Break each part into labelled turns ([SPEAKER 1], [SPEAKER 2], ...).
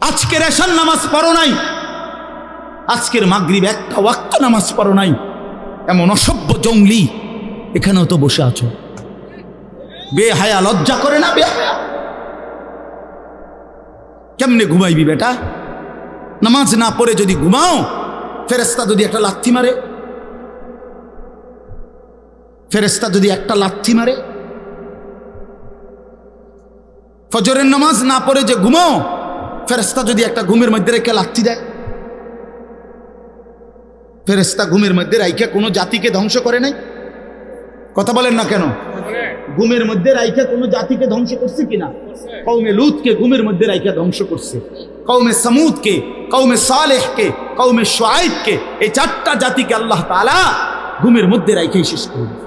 [SPEAKER 1] আজকের এশার নামাজ পড়ো নাই। আজকের মাগরিব একটা ওয়াক্ত নামাজ পড়ো নাই। এমন অসভ্য জঙ্গলি এখানেও তো বসে আছো। বেহায়া লজ্জা করে না, বেহায়া? কেমনে ঘুমাইবি বেটা? নামাজ না পড়ে যদি ঘুমাও ফেরেস্তা যদি একটা লাথি মারে ফেরেস্তা যদি একটা লাথি মারে, ফজরের নামাজ না পড়ে যে ঘুমাও ফেরেস্তা যদি একটা ঘুমের মধ্যে রেখে লাথি দেয় ফেরেস্তা ঘুমের মধ্যে রাইখে কোনো জাতিকে ধ্বংস করে নাই? কথা বলেন না কেন? ঘুমের মধ্যে রাইখে কোনো জাতিকে ধ্বংস করছে কিনা? কৌমে লুতকে ঘুমের মধ্যে রাইখে ধ্বংস করছে। কৌমে সামুদকে কৌমে সালেহকে কৌমে সোয়াইবকে এই চারটা জাতিকে আল্লাহ তাআলা ঘুমের মধ্যে রাইখেই শেষ করে দিয়েছে।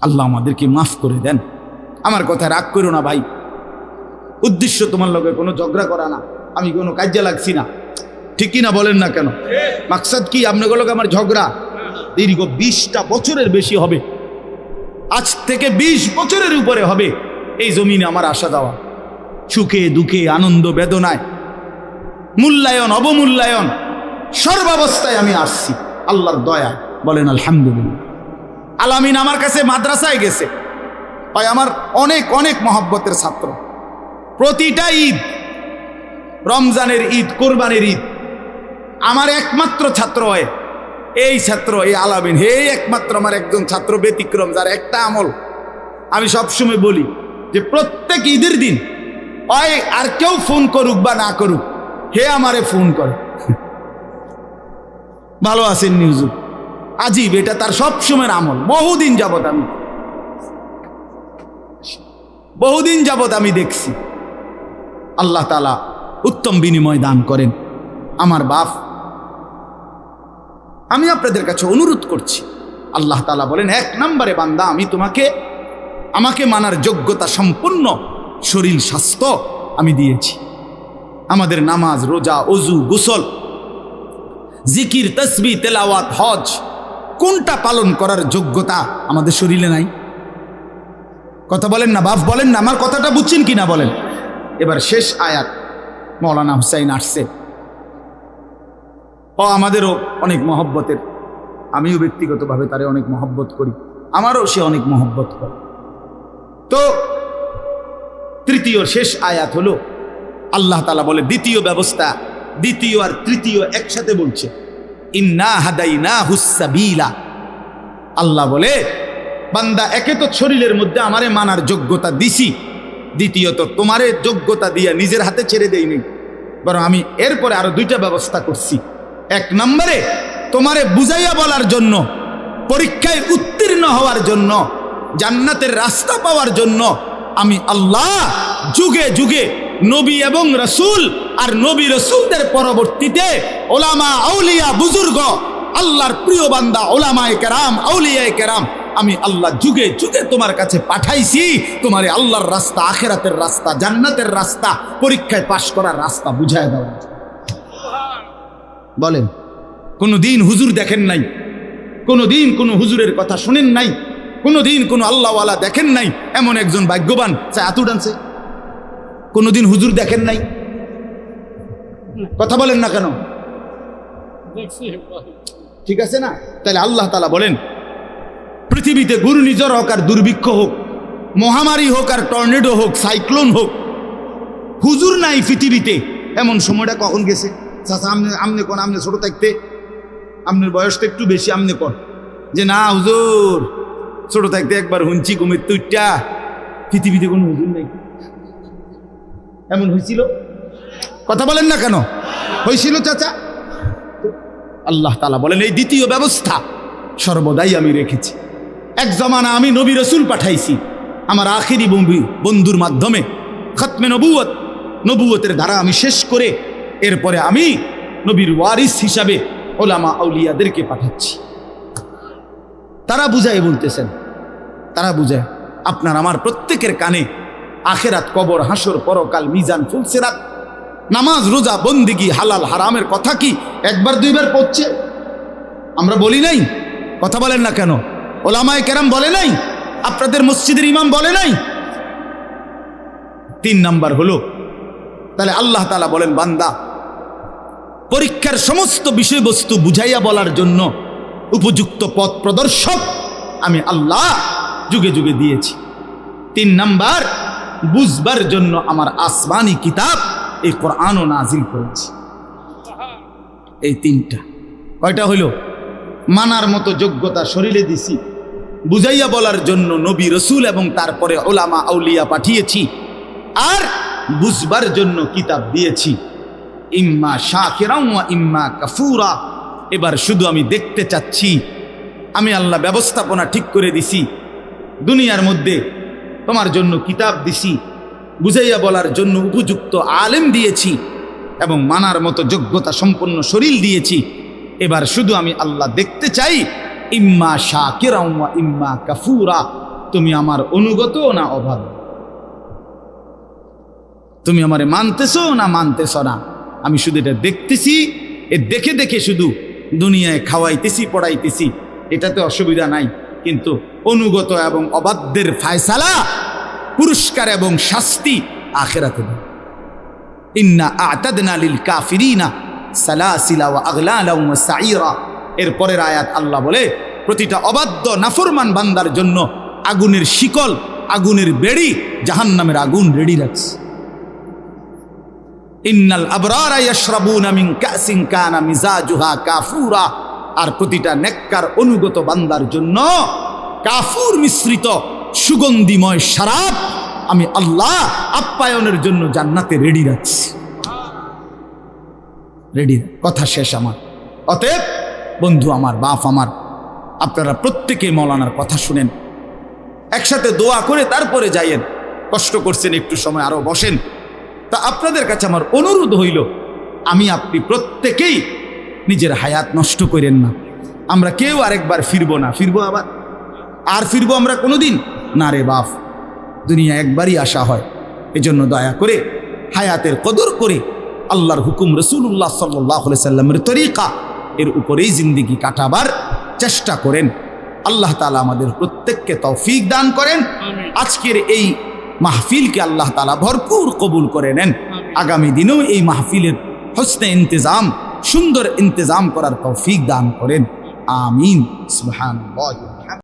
[SPEAKER 1] আল্লাহ আমাদেরকে মাফ করে দেন। আমার কথা রাগ করো না ভাই। উদ্দেশ্য তোমার লগে কোনো ঝগড়া করা না। আমি কোনো কাজে লাগছি না। ঠিকই না বলেন না কেন? মাকসাদ কি আপনাগুলোকে আমার ঝগড়া? দীর্ঘ বিশটা বছরের বেশি হবে। আজ থেকে বিশ বছরের উপরে হবে। এই জমিনে আমার আশা দেওয়া। সুখে দুঃখে আনন্দ বেদনায়। মূল্যায়ন, অবমূল্যায়ন, সর্বাবস্থায় আমি আসছি। আল্লাহর দয়া বলেন আলহামদুলিল্লাহ। আলামিন আমার কাছে মাদ্রাসায় গেছে। হয় আমার অনেক অনেক মহব্বতের ছাত্র। প্রতিটা ঈদ, রমজানের ঈদ, কোরবানের ঈদ, আমার একমাত্র ছাত্র হয়। এই ছাত্র, এই আলামিন, হে একমাত্র আমার একজন ছাত্র ব্যতিক্রম, যার একটা আমল আমি সবসময় বলি যে প্রত্যেক ঈদের দিন, হয় আর কেউ ফোন করুক বা না করুক, হে আমারে ফোন করে। ভালো আছেন নিউজু। আজীব, এটা তার সবসময়ের আমল। বহুদিন যাবত আমি বহুদিন যাবৎ আমি দেখছি। আল্লাহ তালা উত্তম বিনিময় দান করেন। আমার বাপ, আমি আপনাদের কাছে অনুরোধ করছি। আল্লাহ তালা বলেন, এক নম্বরে বান্দা, আমি তোমাকে, আমাকে মানার যোগ্যতা সম্পূর্ণ, শরীর স্বাস্থ্য আমি দিয়েছি। আমাদের নামাজ, রোজা, অজু, গোসল, জিকির তসবি তেলাওয়াত, হজ, কোনটা পালন করার যোগ্যতা আমাদের শরীরে নাই? কথা বলেন না, বাপ, বলেন না, আমার কথাটা বুঝছেন কি না বলেন। এবার শেষ আয়াত, মৌলানা হুসাইন আসছে। ও, আমাদেরও অনেক মহব্বতের। আমিও ব্যক্তিগতভাবে তারে অনেক মহব্বত করি। আমারও সে অনেক মহব্বত করে। তো, তৃতীয় শেষ আয়াত হলো, আল্লাহ তালা বলে, দ্বিতীয় ব্যবস্থা, দ্বিতীয় আর তৃতীয় একসাথে বলছে, ইন্না হাদাই না হুসাবিলা আল্লাহ বলে বান্দা, একে তো শরীরের মধ্যে আমারে মানার যোগ্যতা দিছি। দ্বিতীয়ত, তোমারে যোগ্যতা দিয়ে নিজের হাতে ছেড়ে দেইনি। বরং আমি এরপরে আরও দুইটা ব্যবস্থা করছি। এক নম্বরে, তোমারে বুঝাইয়া বলার জন্য, পরীক্ষায় উত্তীর্ণ হওয়ার জন্য, জান্নাতের রাস্তা পাওয়ার জন্য, আমি আল্লাহ যুগে যুগে নবী এবং রসুল আর নবী রসুলদের পরবর্তীতে ওলামা, আউলিয়া, বুজুর্গ, আল্লাহর প্রিয় বান্দা, ওলামায় কেরাম, আউলিয়ায় কেরাম আমি আল্লাহ যুগে যুগে তোমার কাছে পাঠাইছি। তোমার আল্লাহর রাস্তা আখেরাতের রাস্তা জান্নাতের রাস্তা পরীক্ষায় পাশ করার রাস্তা বুঝায় দেওয়া বলেন কোনো দিন হুজুর দেখেন নাই? কোনো দিন কোনো হুজুরের কথা শুনেন নাই? কোনো দিন কোনো আল্লাহওয়ালা দেখেন নাই? এমন একজন ভাগ্যবান সে আতু ডান্সে কোনো দিন হুজুর দেখেন নাই? কথা বলেন না কেন? ঠিক আছে না? তাহলে আল্লাহ তালা বলেন পৃথিবীতে ঘূর্ণিঝড় হোক আর দুর্ভিক্ষ হোক, মহামারী হোক আর টর্নেডো হোক, সাইক্লোন হোক, হুজুর নাই পৃথিবীতে। এমন সময়টা কখন গেছে? চাচা, আমনে আমনে কোন, আমনে ছোট থাকতে? আপনার বয়সটা একটু বেশি, আমনে কর যে না হুজুর, ছোট থাকতে একবার হুঞ্চি কুমির তুইটা পৃথিবীতে কোনো হুজুর নাই। এমন হয়েছিল? কথা বলেন না কেন? হয়েছিল চাচা? আল্লাহ তালা বলেন, এই দ্বিতীয় ব্যবস্থা সর্বদাই আমি রেখেছি। এক জমানা আমি নবী রসুল পাঠাইছি। আমার আখিরি বন্ধু- বন্ধুর মাধ্যমে। খতমে নবুয়ত। নবুয়তের দ্বারা আমি শেষ করে এরপরে আমি নবীর ওয়ারিস হিসাবে ওলামা আউলিয়াদেরকে পাঠাচ্ছি। তারা বুঝায় বলতেছেন, তারা বুঝায়, আপনার আমার প্রত্যেকের কানে আখেরাত কবর, হাসর, পরকাল, মিজান ফুলসেরাত নামাজ, রোজা, বন্দিগি, হালাল, হারামের কথা কি একবার দুইবার পড়ছে? আমরা বলি নাই, কথা বলেন না কেন? ওলামায় কেরাম বলে নাই? আপনাদের মসজিদের ইমাম বলে নাই? তিন নাম্বার হলো, তাহলে আল্লাহ তালা বলেন, বান্দা, পরীক্ষার সমস্ত বিষয়বস্তু বুঝাইয়া বলার জন্য উপযুক্ত পথ প্রদর্শক আমি আল্লাহ যুগে যুগে দিয়েছি। তিন নাম্বার, বুঝবার জন্য আমার আসমানি কিতাব এই কোরআনও নাজিল করেছি। এই তিনটা। কয়টা হইল? মানার মতো যোগ্যতা শরীরে দিছি। বুঝাইয়া বলার জন্য নবী রসুল এবং তারপরে ওলামা আউলিয়া পাঠিয়েছি। আর বুঝবার জন্য কিতাব দিয়েছি। ইম্মা শাকিরাম ওয়া ইম্মা কাফুরা। এবার শুধু আমি দেখতে চাচ্ছি। আমি আল্লাহ ব্যবস্থাপনা ঠিক করে দিছি। দুনিয়ার মধ্যে তোমার জন্য কিতাব দিছি। বুঝাইয়া বলার জন্য উপযুক্ত আলেম দিয়েছি এবং মানার মতো যোগ্যতা সম্পন্ন শরীর দিয়েছি। এবার শুধু আমি আল্লাহ দেখতে চাই ইম্মা ওয়া ইম্মা কাফুরা। তুমি আমার অনুগত না অভাব? তুমি আমারে মানতেছো না মানতেছ না? আমি শুধু এটা দেখতেছি, এ দেখে দেখে শুধু দুনিয়ায় খাওয়াইতেছি, পড়াইতেছি। এটাতে অসুবিধা নাই, কিন্তু অনুগত এবং অবাধ্যের ফায়সালা, পুরস্কার এবং শাস্তি আখেরাতে ইন্না আতাদনা লিল কাফিরিনা সালাসিলা ওয়া আগলালা ওয়া সাইরা এর পরের আয়াত আল্লাহ বলে, প্রতিটা অবাধ্য, নাফরমান বান্দার জন্য আগুনের শিকল, আগুনের বেড়ি জাহান্নামের আগুন রেডি রাখছে। ইন্নাল আবরারা ইয়াশরাবুনা মিন কাসিন কানা মিজাজুহা কাফুরা। আর প্রতিটা নেককার, অনুগত বান্দার জন্য কাফুর মিশ্রিত, সুগন্ধিময় শরাব আমি আল্লাহ আপ্যায়নের জন্য জান্নাতে রেডি রাখছি। রেডি কথা শেষ আমার। অতএব বন্ধু, আমার বাপ, আমার আপনারা প্রত্যেকে মৌলানার কথা শুনেন। একসাথে দোয়া করে তারপরে যাইয়েন। কষ্ট করছেন, একটু সময় আরও বসেন। তা আপনাদের কাছে আমার অনুরোধ হইল, আমি আপনি প্রত্যেকেই নিজের হায়াত নষ্ট করেন না। আমরা কেউ আরেকবার ফিরবো না। ফিরবো আবার? আর ফিরবো আমরা কোনোদিন? না রে বাপ, দুনিয়া একবারই আসা হয়। এজন্য দয়া করে হায়াতের কদর করে আল্লাহর হুকুম রসুল্লাহ সাল্লাহ সাল্লামের তরিকা এর উপরেই জিন্দিগি কাটাবার চেষ্টা করেন। আল্লাহ তালা আমাদের প্রত্যেককে তৌফিক দান করেন। আজকের এই মাহফিলকে আল্লাহ তালা ভরপুর কবুল করে নেন। আগামী দিনেও এই মাহফিলের হস্তে ইন্তজাম সুন্দর ইন্তজাম করার তৌফিক দান করেন। আমিন। সুবহানাল্লাহ।